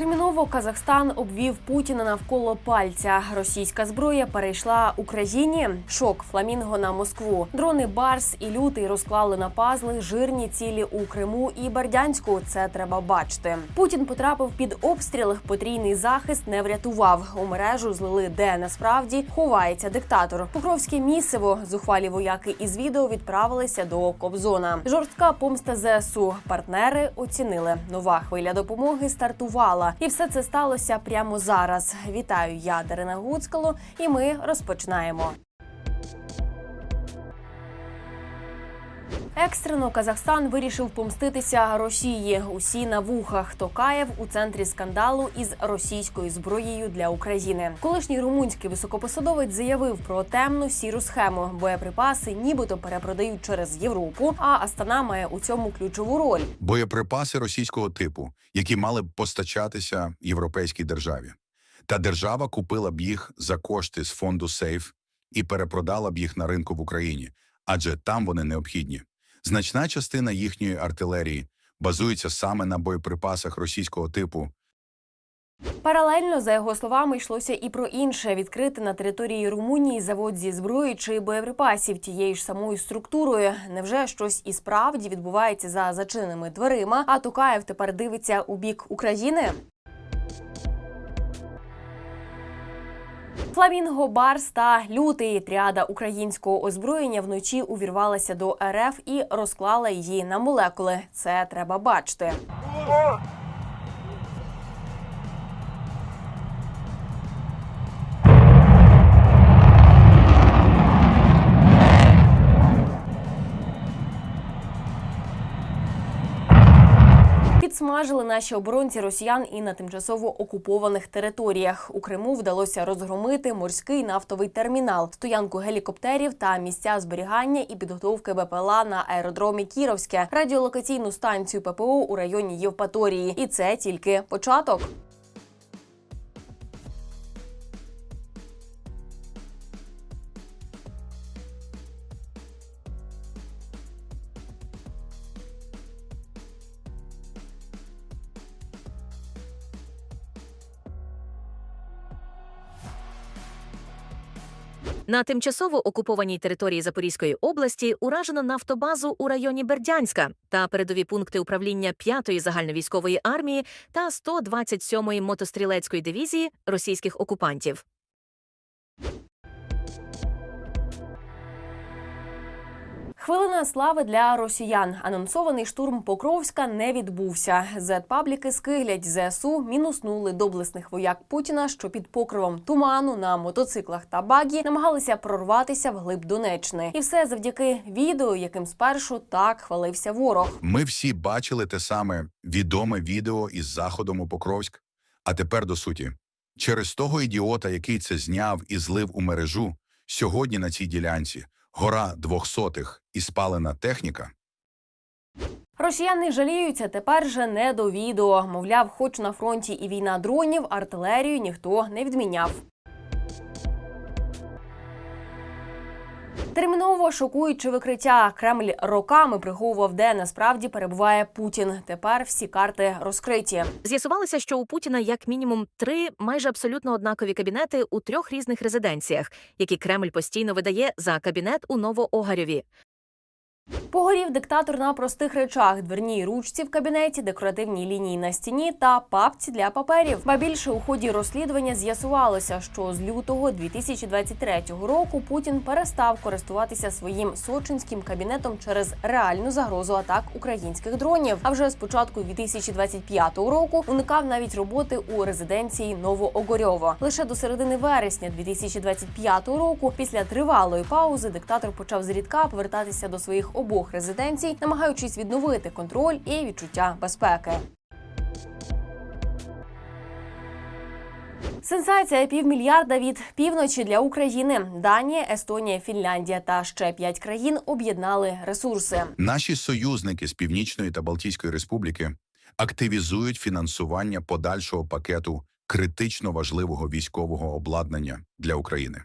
Terminal Терміново Казахстан обвів Путіна навколо пальця. Російська зброя перейшла Україні. Шок фламінго на Москву. Дрони Барс і лютий розклали на пазли жирні цілі у Криму і Бердянську. Це треба бачити. Путін потрапив під обстріл. Потрійний захист не врятував. У мережу злили, де насправді ховається диктатор. Покровське місиво. Зухвалі вояки із відео відправилися до Кобзона. Жорстка помста ЗСУ. Партнери оцінили. Нова хвиля допомоги стартувала. І все це сталося прямо зараз. Вітаю, я Дарина Гуцкало, і ми розпочинаємо. Екстрено Казахстан вирішив помститися Росії. Усі на вухах. Токаєв у центрі скандалу із російською зброєю для України. Колишній румунський високопосадовець заявив про темну сіру схему. Боєприпаси нібито перепродають через Європу. А Астана має у цьому ключову роль. боєприпаси російського типу, які мали б постачатися європейській державі. Та держава купила б їх за кошти з фонду Сейф і перепродала б їх на ринку в Україні, адже там вони необхідні. Значна частина їхньої артилерії базується саме на боєприпасах російського типу, Паралельно, за його словами, йшлося і про інше відкрити на території Румунії завод зі зброї чи боєприпасів тією ж самою структурою. Невже щось і справді відбувається за зачиненими дверима? А Тукаєв тепер дивиться у бік України? Фламінго, Барс та лютий тріада українського озброєння вночі увірвалася до РФ і розклала її на молекули. Це треба бачити. Підсмажили наші оборонці росіян і на тимчасово окупованих територіях. У Криму вдалося розгромити морський нафтовий термінал, стоянку гелікоптерів та місця зберігання і підготовки БПЛА на аеродромі Кіровське, радіолокаційну станцію ППО у районі Євпаторії. І це тільки початок. На тимчасово окупованій території Запорізької області уражено нафтобазу у районі Бердянська та передові пункти управління 5-ї загальновійськової армії та 127-ї мотострілецької дивізії російських окупантів. Хвилина слави для росіян. Анонсований штурм Покровська не відбувся. Зет-пабліки скиглять ЗСУ мінуснули доблесних вояк Путіна, що під покривом туману на мотоциклах та багі намагалися прорватися вглиб Донеччини. І все завдяки відео, яким спершу так хвалився ворог. Ми всі бачили те саме відоме відео із заходом у Покровськ. А тепер до суті. Через того ідіота, який це зняв і злив у мережу, сьогодні на цій ділянці гора двохсотих і спалена техніка. Росіяни жаліються тепер же не до відео. Мовляв, хоч на фронті і війна дронів, артилерію ніхто не відміняв. Терміново шокуючи викриття, Кремль роками приховував, де насправді перебуває Путін. Тепер всі карти розкриті. З'ясувалося, що у Путіна як мінімум три майже абсолютно однакові кабінети у трьох різних резиденціях, які Кремль постійно видає за кабінет у Новоогарьові. Погорів диктатор на простих речах: дверній ручці в кабінеті, декоративній лінії на стіні та папці для паперів. Ба більше у ході розслідування з'ясувалося, що з лютого 2023 року Путін перестав користуватися своїм сочинським кабінетом через реальну загрозу атак українських дронів. А вже з початку 2025 року уникав навіть роботи у резиденції Новоогорьово. Лише до середини вересня 2025 року, після тривалої паузи, диктатор почав зрідка повертатися до своїх обох резиденцій, намагаючись відновити контроль і відчуття безпеки. Сенсація півмільярда від півночі для України. Данія, Естонія, Фінляндія та ще п'ять країн об'єднали ресурси. Наші союзники з Північної та Балтійської республіки активізують фінансування подальшого пакету критично важливого військового обладнання для України.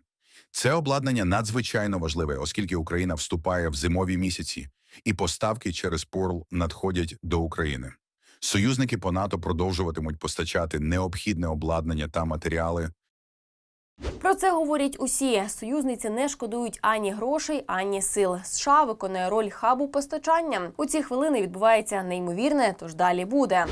Це обладнання надзвичайно важливе, оскільки Україна вступає в зимові місяці, і поставки через Порл надходять до України. Союзники по НАТО продовжуватимуть постачати необхідне обладнання та матеріали Про це говорять усі. Союзниці не шкодують ані грошей, ані сил. США виконує роль хабу постачання. У ці хвилини відбувається неймовірне, тож далі буде.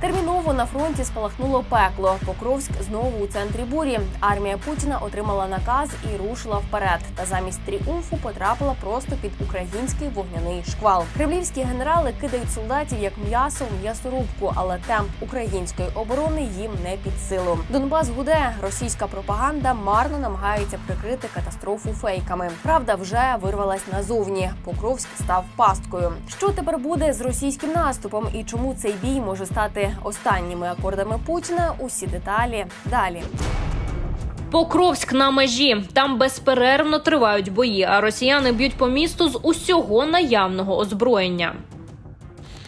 Терміново на фронті спалахнуло пекло. Покровськ знову у центрі бурі. Армія Путіна отримала наказ і рушила вперед. Та замість тріумфу потрапила просто під український вогняний шквал. Кремлівські генерали кидають солдатів як м'ясо в м'ясорубку, але темп української оборони їм не під силу. Донбас гуде. Російська пропаганда марно намагається прикрити катастрофу фейками. Правда вже вирвалась назовні. Покровськ став пасткою. Що тепер буде з російським наступом і чому цей бій може стати останніми акордами Путіна? Усі деталі далі. Покровськ на межі. Там безперервно тривають бої, а росіяни б'ють по місту з усього наявного озброєння.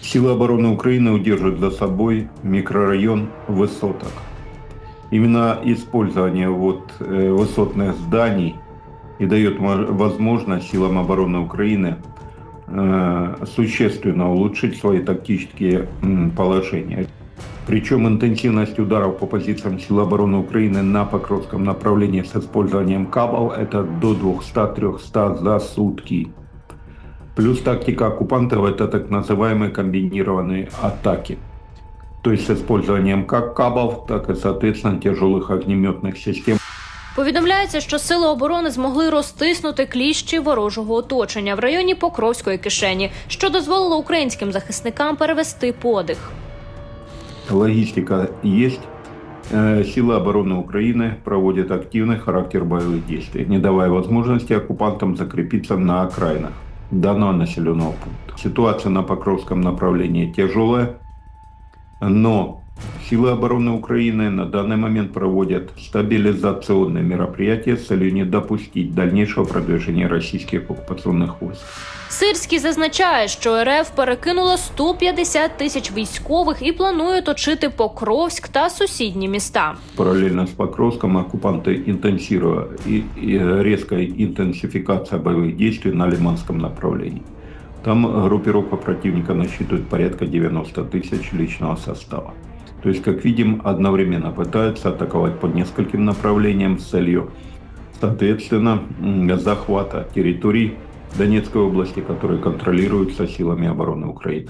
Силы обороны Украины удерживают за собой микрорайон высоток. Именно использование вот э, высотных зданий и дает мо- возможность силам обороны Украины э, Существенно улучшить свои тактические положения. Причем интенсивность ударов по позициям сил обороны Украины на Покровском направлении с использованием кабов это до 200-300 за сутки. Плюс тактика оккупантов – это так называемые комбинированные атаки. То есть с использованием как кабов, так и, соответственно, тяжелых огнеметных систем. Повідомляється, що сили оборони змогли розтиснути кліщі ворожого оточення в районі Покровської кишені, що дозволило українським захисникам перевести подих. Логистика есть. Э, Силы обороны Украины проводят активный характер боевых действий, не давая возможности оккупантам закрепиться на окраинах данного населенного пункта. Ситуация на Покровском направлении тяжелая, но силы обороны Украины на данный момент проводят стабилизационные мероприятия с целью не допустить дальнейшего продвижения российских оккупационных войск. Сирський зазначає, що РФ перекинула 150 тисяч військових і планує точити Покровськ та сусідні міста. Параллельно с Покровском оккупанты интенсируя и, и резкая интенсификация боевых действий на Лиманском направлении. Там группировка противника насчитывает порядка 90 тысяч личного состава. То есть, как видим, одновременно пытаются атаковать по нескольким направлениям с целью, соответственно, м, захвата территорий Донецкой области, которые контролируются силами обороны Украины.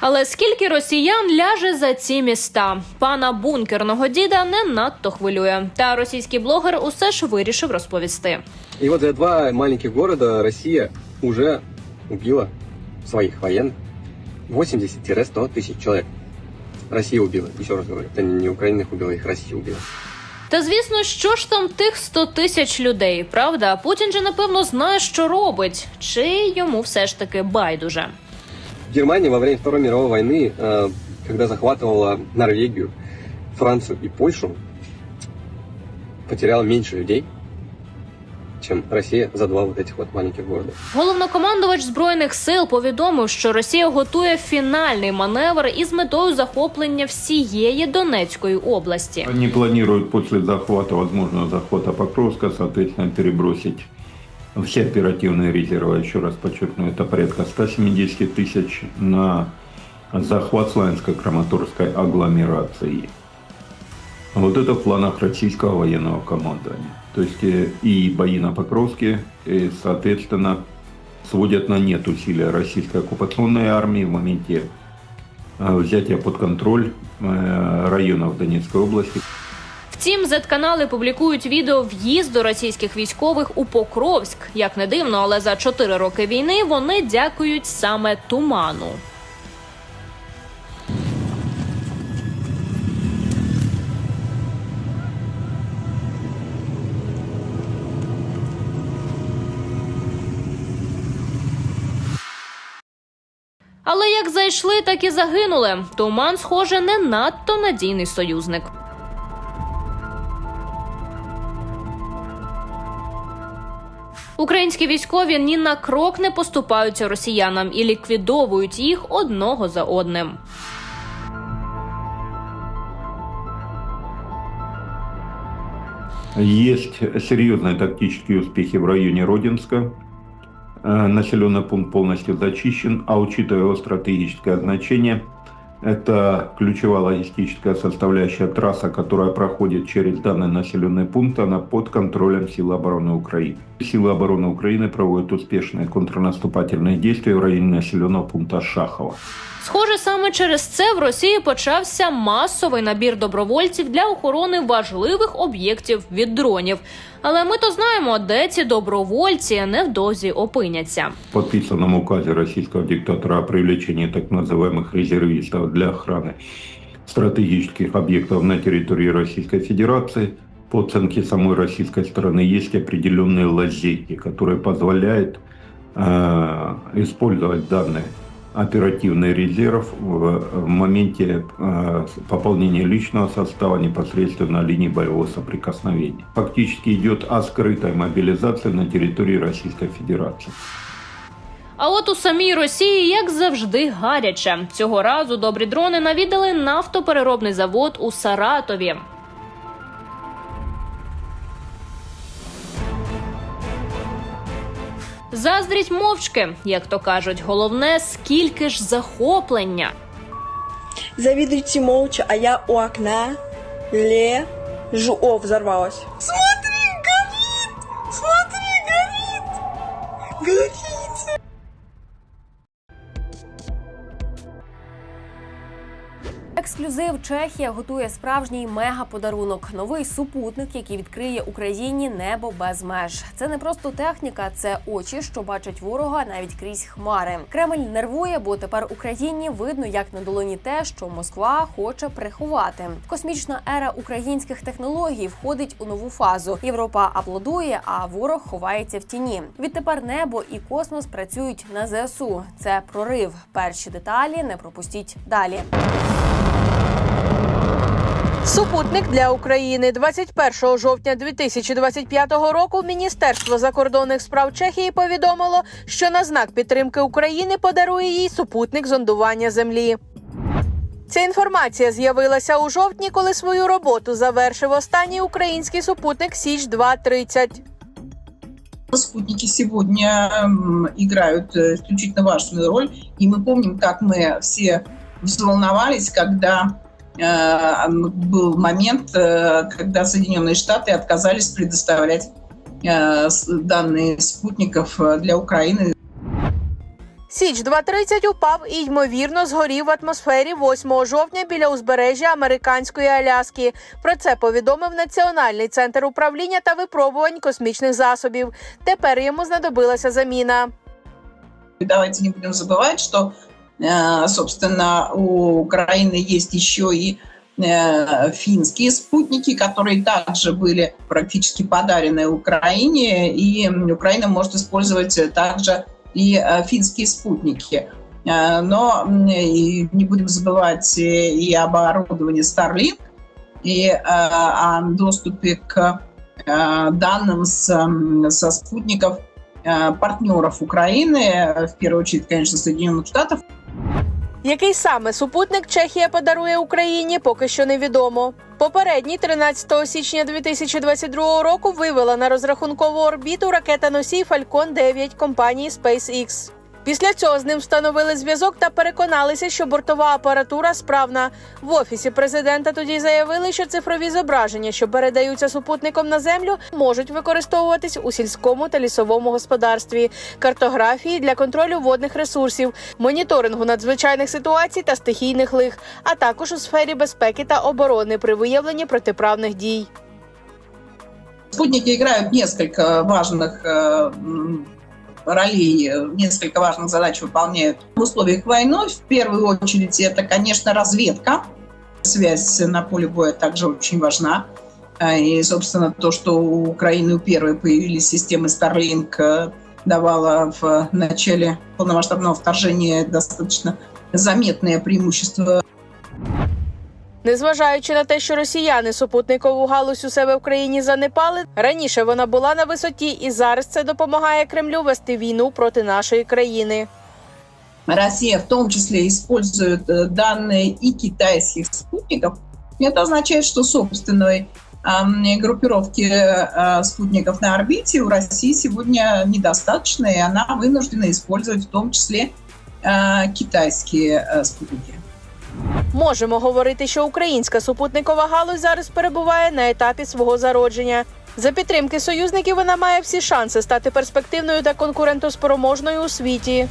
Але скільки росіян ляже за ці міста? Пана бункерного діда не надто хвилює. Та російський блогер усе ж вирішив розповісти. И вот за два маленьких города Россия уже убила своих военных 80-100 тысяч человек. Россия убила, еще раз говорю. Это не Украина их убила, их Россия убила. Та звісно, що ж там тих 100 тисяч людей, правда? Путін же напевно знає, що робить, чи йому все ж таки байдуже. Германия во время Второй мировой войны, э, когда захватывала Норвегию, Францию и Польшу, потеряла меньше людей, чем Россия за два вот этих вот маленьких города. Головнокомандувач збройних сил повідомив, що Росія готує фінальний маневр із метою захоплення всієї Донецької області. Они планируют после захвата, возможного захвата Покровска, соответственно, перебросить все оперативные резервы, еще раз подчеркну, это порядка 170 тысяч на захват Славянско-Краматорской агломерации. Вот это в планах российского военного командования. То есть э, и бои на Покровске, и, соответственно, сводят на нет усилия российской оккупационной армии в моменте э, взятия под контроль э, районов Донецкой области. Втім, Z-канали публікують відео в'їзду російських військових у Покровськ. Як не дивно, але за 4 роки війни вони дякують саме туману. Як зайшли, так і загинули. Туман, схоже, не надто надійний союзник. Українські військові ні на крок не поступаються росіянам і ліквідовують їх одного за одним. Есть серьезные тактические успехи в районе Родинска. Э, Населенный пункт полностью зачищен, а учитывая его стратегическое значение, это ключевая логистическая составляющая трасса, которая проходит через данный населенный пункт, она под контролем Сил обороны Украины. Силы обороны Украины проводят успешные контрнаступательные действия в районе населенного пункта Шахова. Схоже, саме через це в Росії почався масовий набір добровольців для охорони важливих об'єктів від дронів. Але ми то знаємо, де ці добровольці невдовзі опиняться. В подписанном указе российского диктатора о привлечении так называемых резервистов для охраны стратегических объектов на территории Российской Федерации, по оценке самой российской стороны, есть определенные лазейки, которые позволяют э, использовать данные оперативный резерв в, в моменте э, пополнения личного состава непосредственно на линии боевого соприкосновения. Фактически идет о скрытой мобилизации на территории Российской Федерации. А от у самій Росії, як завжди, гаряче. Цього разу добрі дрони навідали нафтопереробний завод у Саратові. Заздріть мовчки, як то кажуть, головне скільки ж захоплення. Завидуйте молча, а я у окна лежу. О, взорвалась. Ексклюзив Чехія готує справжній мега-подарунок. Новий супутник, який відкриє Україні небо без меж. Це не просто техніка, це очі, що бачать ворога навіть крізь хмари. Кремль нервує, бо тепер Україні видно, як на долоні те, що Москва хоче приховати. Космічна ера українських технологій входить у нову фазу. Європа аплодує, а ворог ховається в тіні. Відтепер небо і космос працюють на ЗСУ. Це прорив. Перші деталі не пропустіть далі. Супутник для України 21 жовтня 2025 року Міністерство закордонних справ Чехії повідомило, що на знак підтримки України подарує їй супутник зондування землі. Ця інформація з'явилася у жовтні, коли свою роботу завершив останній український супутник Січ 230 Спутники сегодня м, играют э, исключительно важную роль, и мы помним, как мы все взволновались, когда э, м, был момент, э, когда Соединенные Штаты отказались предоставлять э, с- данные спутников э, для Украины Січ 230 упав і ймовірно згорів в атмосфері 8 жовтня біля узбережжя американської Аляски. Про це повідомив Національний центр управління та випробувань космічних засобів. Тепер йому знадобилася заміна. И давайте не будем забывать, что, э, собственно, у Украины есть еще и э, финские спутники, которые также были практически подарены Украине, и Украина может использовать э, также и э, финские спутники. Э, Но не будем забывать э, и об оборудовании Starlink, и э, о доступе к э, данным со спутников э, партнеров Украины, э, в первую очередь, конечно, Соединенных Штатов, Який саме супутник Чехія подарує Україні, поки що невідомо. Попередній 13 січня 2022 року вивела на розрахункову орбіту ракета носій Falcon 9 компанії SpaceX. Після цього з ним встановили зв'язок та переконалися, що бортова апаратура справна. В офісі президента тоді заявили, що цифрові зображення, що передаються супутником на землю, можуть використовуватись у сільському та лісовому господарстві, картографії для контролю водних ресурсів, моніторингу надзвичайних ситуацій та стихійних лих, а також у сфері безпеки та оборони при виявленні протиправних дій. спутники играют несколько важных э, ролей, э, несколько важных задач выполняют в условиях войны. В первую очередь это, конечно, разведка. Связь на поле боя также очень важна. Э, И, собственно, то, что у Украины первые появились системы Starlink, э, давало в начале полномасштабного вторжения достаточно заметное преимущество Незважаючи на те, що росіяни супутникову галузь у себе в країні занепали, раніше вона була на висоті, і зараз це допомагає Кремлю вести війну проти нашої країни. Россия в том числе использует э, данные и китайских спутников, это означает, что собственной ам, группировки э, спутников на орбите у России сегодня недостаточно, и она вынуждена использовать в том числе э, китайские э, спутники. Можемо говорити, що українська супутникова галузь зараз перебуває на етапі свого зародження. За підтримки союзників вона має всі шанси стати перспективною та конкурентоспроможною у світі.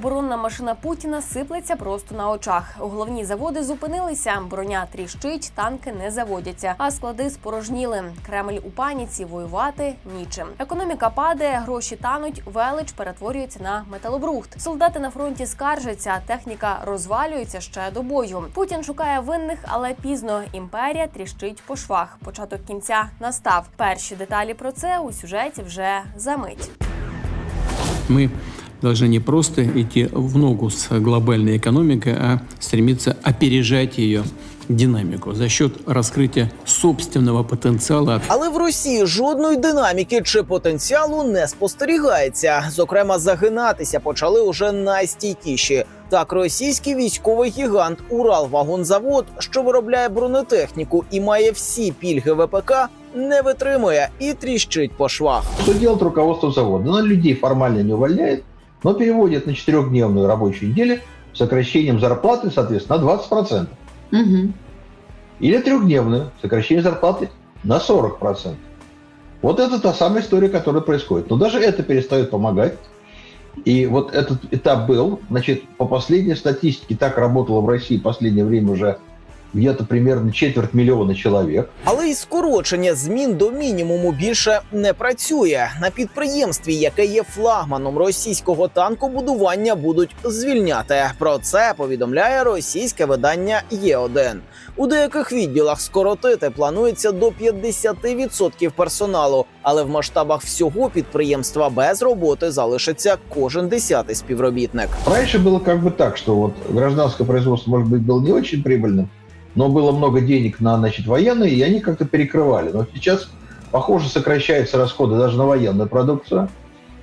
Оборонна машина Путіна сиплеться просто на очах. Головні заводи зупинилися, броня тріщить, танки не заводяться, а склади спорожніли. Кремль у паніці воювати нічим. Економіка падає, гроші тануть, велич перетворюється на металобрухт. Солдати на фронті скаржаться, техніка розвалюється ще до бою. Путін шукає винних, але пізно імперія тріщить по швах. Початок кінця настав. Перші деталі про це у сюжеті вже за мить. Мы должны не просто идти в ногу с глобальной экономикой, а стремиться опережать ее динамику за счет раскрытия собственного потенциала, Але в Росії жодної динаміки чи потенціалу не спостерігається. Зокрема, загинатися почали уже найстійкіші. Так, російський військовий гігант Уралвагонзавод, що виробляє бронетехніку і має всі пільги ВПК, не витримує і тріщить по швах. Что делает руководство завода? Оно людей формально не увольняет, но переводит на четырехдневную рабочую неделю с сокращением зарплаты, соответственно, на 20%. Или трехдневную, сокращение зарплаты на 40%. Вот это та самая история, которая происходит. Но даже это перестает помогать. И вот этот этап был, значит, по последней статистике, так работало в России в последнее время уже где-то примерно четверть миллиона человек. Але й скорочення змін до мінімуму більше не працює. На підприємстві, яке є флагманом російського танкобудування, будуть звільняти. Про це повідомляє російське видання Є1. У деяких відділах скоротити планується до 50% персоналу, але в масштабах всього підприємства без роботи залишиться кожен десятий співробітник. Раньше было как бы так, что вот гражданское производство, может быть, было не очень прибыльным, Но было много денег на значит, военные, и они как-то перекрывали. Но сейчас, похоже, сокращаются расходы даже на военную продукцию.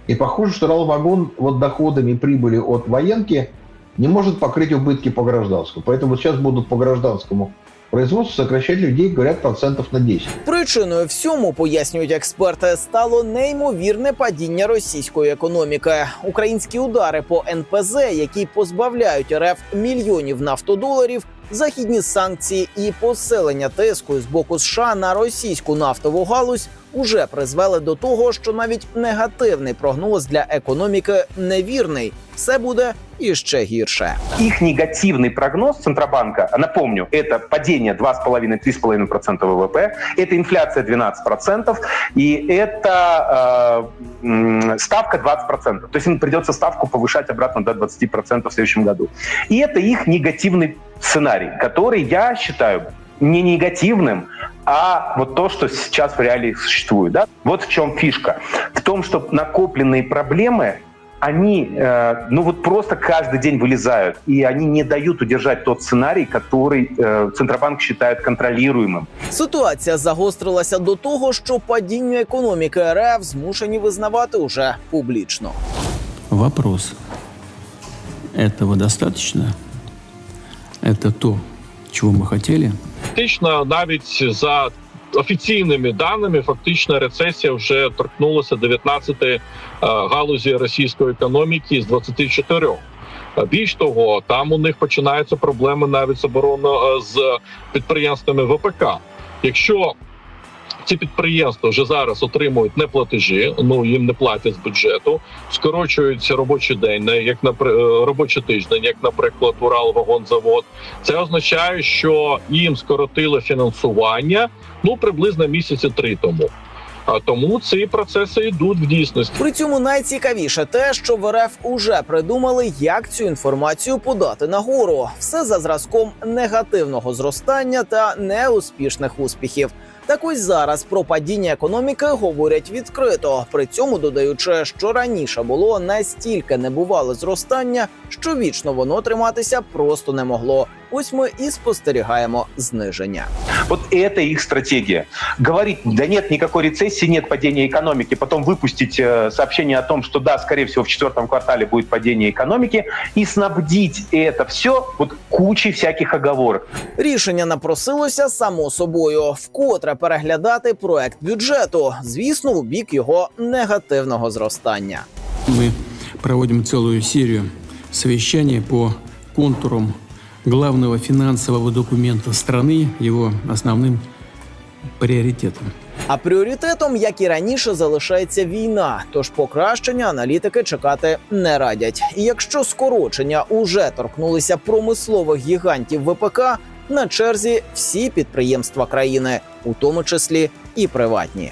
И похоже, что Ралвагон вот доходами прибыли от военки не может покрыть убытки по гражданскому. Поэтому вот сейчас будут по гражданскому производству сокращать людей, говорят, процентов на 10. Причиною всьому пояснюють експерти, стало неймовірне падіння російської економіки. Українські удари по НПЗ, які позбавляють РФ мільйонів нафтодоларів, західні санкції і посилення тиску з боку США на російську нафтову галузь уже призвели до того, що навіть негативний прогноз для економіки невірний. Все буде іще гірше. Их негативный прогноз Центробанка, напомню, это падение 2,5-3,5% ВВП, это инфляция 12%, и это э, м, ставка 20%. То есть им придется ставку повышать обратно до 20% в следующем году. И это их негативный сценарий, который я считаю не негативным, а вот то, что сейчас в реалии существует. Да? Вот в чем фишка. В том, что накопленные проблемы они, э, ну вот просто каждый день вылезают, и они не дают удержать тот сценарий, который э, Центробанк считает контролируемым. Ситуація загострилася до того, що падіння економіки РФ змушені визнавати уже публічно. Вопрос. Этого достаточно? Это то, чего мы хотели? Фактично, навіть за офіційними даними, фактично рецесія вже торкнулася 19 е, галузі російської економіки з 24. Е, Більш того, там у них починаються проблеми навіть з оборонно з підприємствами ВПК. Якщо ці підприємства вже зараз отримують неплатежі, ну їм не платять з бюджету, скорочується робочий день, як напри- е, робочий тиждень, як, наприклад, Уралвагонзавод. Це означає, що їм скоротили фінансування ну приблизно місяці три тому. А тому ці процеси йдуть в дійсності. При цьому найцікавіше те, що в РФ уже придумали, як цю інформацію подати нагору. Все за зразком негативного зростання та неуспішних успіхів. Так ось зараз про падіння економіки говорять відкрито, при цьому додаючи, що раніше було настільки небувале зростання, що вічно воно триматися просто не могло. ось ми і спостерігаємо зниження. Вот это их стратегия. Говорить, да нет никакой рецессии, нет падения экономики, потом выпустить э, сообщение о том, что да, скорее всего, в четвертом квартале будет падение экономики, и снабдить это все вот кучей всяких оговорок. Рішення напросилося само собою вкотре переглядати проект бюджету, звісно, у бік його негативного зростання. Мы проводим целую серию совещаний по контурам главного финансового документа страны, его основным приоритетом. А пріоритетом, як і раніше, залишається війна. Тож покращення аналітики чекати не радять. І якщо скорочення уже торкнулися промислових гігантів ВПК, на черзі всі підприємства країни, у тому числі і приватні.